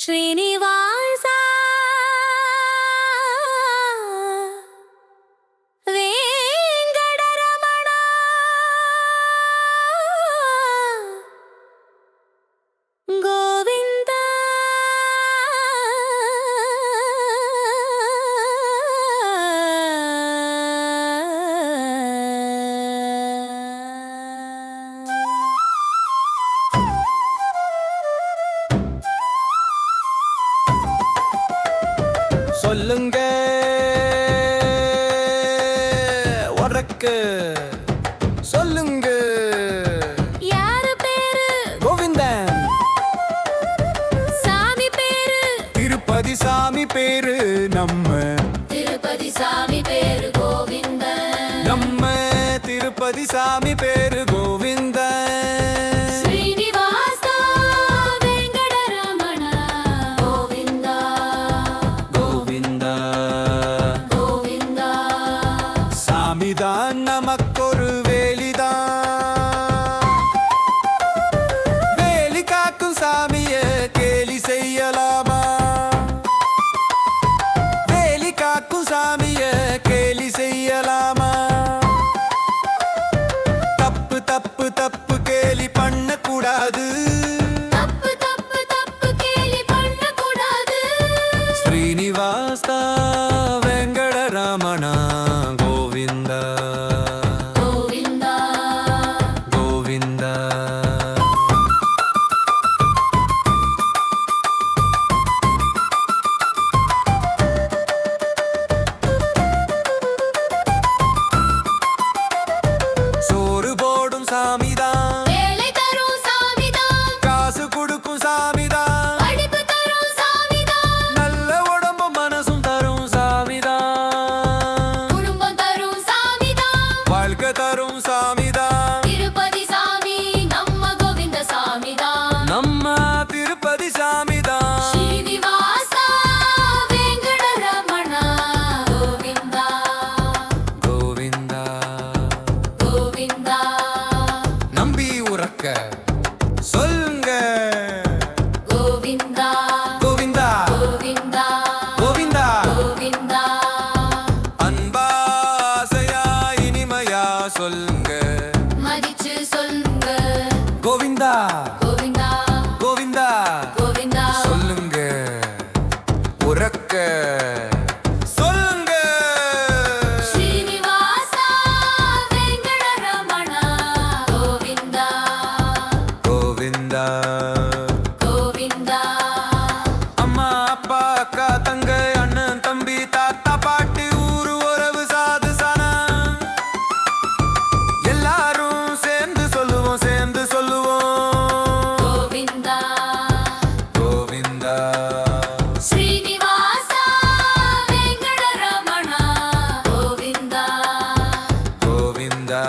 Trini. சொல்லுங்க. உறக்கு. சொல்லுங்க. யாரு பேரு? கோவிந்தன். சாமி பேரு. திருப்பதி சாமி பேரு நம்ம. திருப்பதி சாமி பேரு கோவிந்தன். நம்ம திருப்பதி சாமி பேரு கோவிந்தன். நமக்கு சொல்லுங்க. மதிச்சு சொல்லுங்க. கோவிந்தா. கோவிந்தா. கோவிந்தா. கோவிந்தா. சொல்லுங்க. உறக்க. வந்தா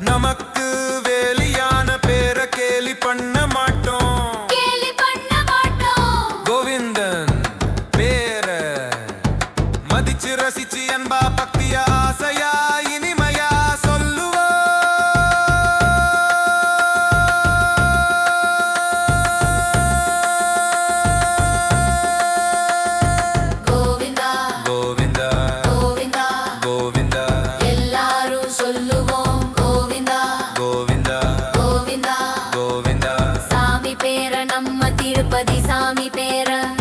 நமக்கு வேலியான பேர கேலி பண்ண மாட்டோம். கோவிந்தன் பேர மதிச்சு ரசிச்சு காத்திருப்பதி சாமி பேர.